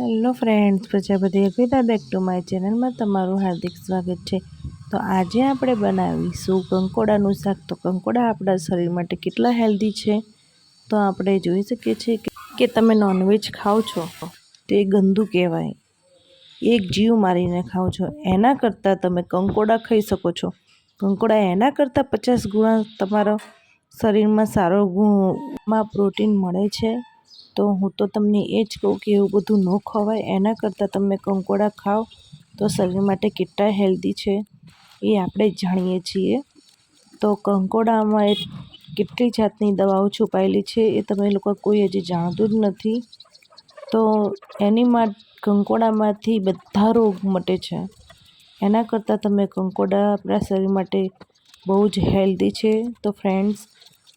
Hello friends Prajapati Arpita back to my ચેનલમાં તમારું હાર્દિક સ્વાગત છે. તો આજે આપણે બનાવીશું કંકોડાનું શાક. તો કંકોડા આપણા શરીર માટે કેટલા હેલ્ધી છે? તો આપણે જોઈ શકીએ છીએ કે તમે નોનવેજ ખાઓ છો? તો એ ગંદુ કહેવાય. એક જીવ મારીને ખાઓ છો. એના કરતાં તમે કંકોડા ખાઈ શકો છો. કંકોડા એના કરતાં પચાસ ગુણા તમારા શરીરમાં સારો ગુણમાં પ્રોટીન મળે છે. તો હું તો તમને એ જ કહું કે એવું બધું ન ખવાય. એના કરતાં તમે કંકોડા ખાઓ તો શરીર માટે કેટલા હેલ્ધી છે એ આપણે જાણીએ છીએ. તો કંકોડામાં કેટલી જાતની દવાઓ છુપાયેલી છે એ તમે લોકો કોઈ હજી જાણતું જ નથી. તો એની માટે કંકોડામાંથી બધા રોગ મટે છે. એના કરતાં તમે કંકોડા આપણા શરીર માટે બહુ જ હેલ્ધી છે. તો ફ્રેન્ડ્સ,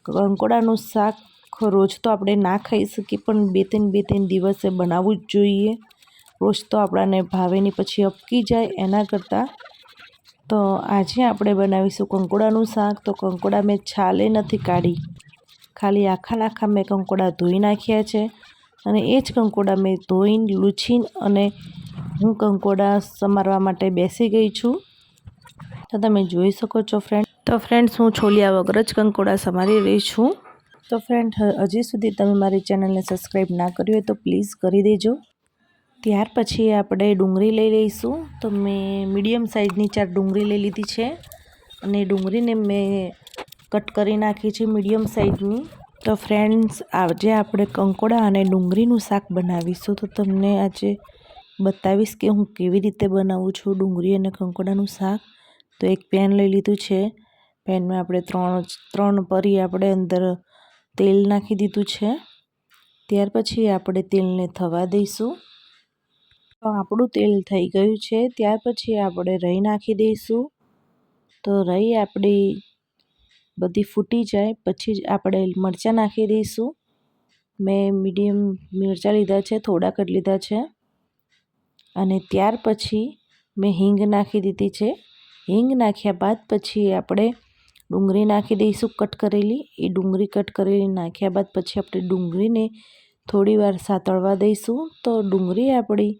કંકોડાનું શાક રોજ તો આપણે ના ખાઈ શકીએ, પણ બે ત્રણ બે ત્રણ દિવસે બનાવવું જ જોઈએ. રોજ તો આપણાને ભાવેની પછી અપકી જાય એના કરતાં. તો આજે આપણે બનાવીશું કંકોડાનું શાક. તો કંકોડા મેં છાલે નથી કાઢી. ખાલી આખા આખા મેં કંકોડા ધોઈ નાખ્યા છે. અને એ જ કંકોડા મેં ધોઈને, લૂછીને અને હું કંકોડા સમારવા માટે બેસી ગઈ છું. તો તમે જોઈ શકો છો ફ્રેન્ડ તો ફ્રેન્ડ્સ હું છોલિયા વગર જ કંકોડા સમારી રહી છું. તો ફ્રેન્ડ હજી સુધી તમે મારી ચેનલને સબસ્ક્રાઈબ ના કરી હોય તો પ્લીઝ કરી દેજો. ત્યાર પછી આપણે ડુંગળી લઈ લઈશું. તો મેં મીડિયમ સાઇઝની ચાર ડુંગળી લઈ લીધી છે. અને ડુંગળીને મેં કટ કરી નાખી છે મીડિયમ સાઇઝની તો ફ્રેન્ડ્સ આજે આપણે કંકોડા અને ડુંગળીનું શાક બનાવીશું. તો તમને આજે બતાવીશ કે હું કેવી રીતે બનાવું છું ડુંગળી અને કંકોડાનું શાક. તો એક પેન લઈ લીધું છે. પેનમાં આપણે ત્રણ ત્રણ પરી આપણે અંદર તેલ નાખી દીધું છે. ત્યાર પછી આપણે તેલને થવા દઈશું. તો આપણું તેલ થઈ ગયું છે. ત્યાર પછી આપણે રહી નાખી દઈશું. તો રહી આપણી બધી ફૂટી જાય. પછી જ આપણે મરચાં નાખી દઈશું. મેં મીડિયમ મરચાં લીધા છે, થોડાક જ લીધા છે. અને ત્યાર પછી મેં હિંગ નાખી દીધી છે. હિંગ નાખ્યા બાદ પછી આપણે ડુંગળી નાખી દઈશું કટ કરેલી. એ ડુંગળી કટ કરેલી નાખ્યા બાદ પછી આપણે ડુંગળીને થોડીવાર સાતળવા દઈશું. તો ડુંગળી આપણી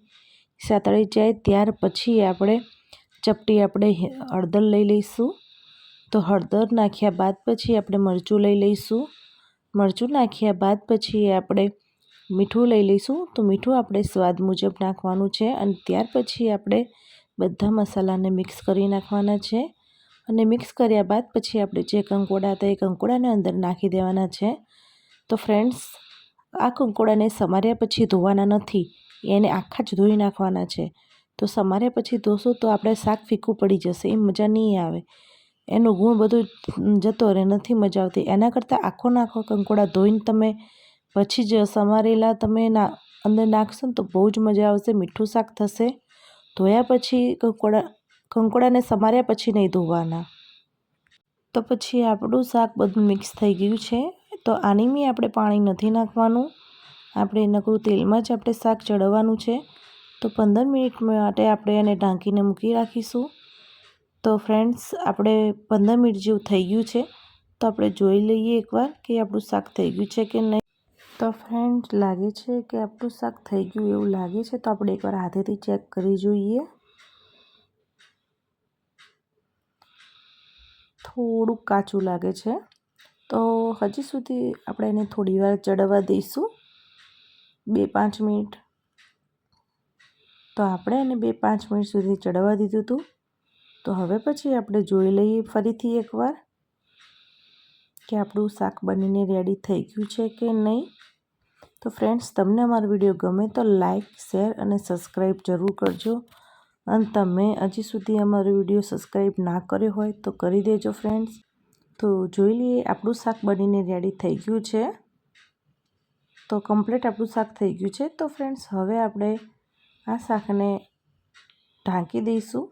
સાતળી જાય ત્યાર પછી આપણે ચપટી આપણે હળદર લઈ લઈશું. તો હળદર નાખ્યા બાદ પછી આપણે મરચું લઈ લઈશું. મરચું નાખ્યા બાદ પછી આપણે મીઠું લઈ લઈશું. તો મીઠું આપણે સ્વાદ મુજબ નાખવાનું છે અને ત્યાર પછી આપણે બધા મસાલાને મિક્સ કરી નાખવાના છે. અને મિક્સ કર્યા બાદ પછી આપણે જે કંકોડા હતા એ કંકોડાને અંદર નાખી દેવાના છે. તો ફ્રેન્ડ્સ, આ કંકોડાને સમાર્યા પછી ધોવાના નથી. એને આખા જ ધોઈ નાખવાના છે. તો સમાર્યા પછી ધોશું તો આપણે શાક ફીકું પડી જશે એ મજા નહીં આવે. એનો ગુણ બધું જતો રહે, નથી મજા આવતી. એના કરતાં આખો નાખો કંકોડા ધોઈને તમે પછી જ સમારેલા તમે ના, અંદર નાખશો ને તો બહુ જ મજા આવશે, મીઠું શાક થશે. ધોયા પછી કંકોડા કંકોડાને સમાર્યા પછી નહીં ધોવાના. તો પછી આપણું શાક બધું મિક્સ થઈ ગયું છે. તો આની મેં આપણે પાણી નથી નાખવાનું. આપણે નકરું તેલમાં જ આપણે શાક ચડવાનું છે. તો પંદર મિનિટ માટે આપણે એને ઢાંકીને મૂકી રાખીશું. તો ફ્રેન્ડ્સ, આપણે પંદર મિનિટ જેવું થઈ ગયું છે. તો આપણે જોઈ લઈએ એકવાર કે આપણું શાક થઈ ગયું છે કે નહીં. તો ફ્રેન્ડ લાગે છે કે આપણું શાક થઈ ગયું એવું લાગે છે. તો આપણે એકવાર હાથેથી ચેક કરી જોઈએ. થોડુંક કાચું લાગે છે. તો હજી સુધી આપણે એને થોડી વાર ચડવા દઈશું. બે પાંચ મિનિટ. તો આપણે એને બે પાંચ મિનિટ સુધી ચડવા દીધું હતું તો હવે પછી આપણે જોઈ લઈએ ફરીથી એકવાર કે આપણું શાક બનીને રેડી થઈ ગયું છે કે નહીં. તો ફ્રેન્ડ્સ તમને અમારો વીડિયો ગમે તો લાઈક શેર અને સબસ્ક્રાઈબ જરૂર કરજો. અને તમે હજી સુધી અમારો વીડિયો સબસ્ક્રાઈબ ના કર્યો હોય તો કરી દેજો ફ્રેન્ડ્સ. તો જોઈ લઈએ, આપણું શાક બનીને રેડી થઈ ગયું છે. તો કમ્પ્લીટ આપણું શાક થઈ ગયું છે. તો ફ્રેન્ડ્સ, હવે આપણે આ શાકને ઢાંકી દઈશું.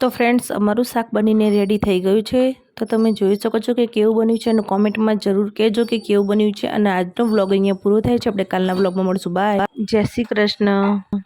તો ફ્રેન્ડ્સ, અમારું શાક બનીને રેડી થઈ ગયું છે. તો તમે જોઈ શકો છો કે કેવું બન્યું છે અને કોમેન્ટમાં જરૂર કહેજો કે કેવું બન્યું છે. અને આજનો બ્લોગ અહીંયા પૂરો થાય છે. આપણે કાલના બ્લોગમાં મળશું. બાય જય શ્રી કૃષ્ણ.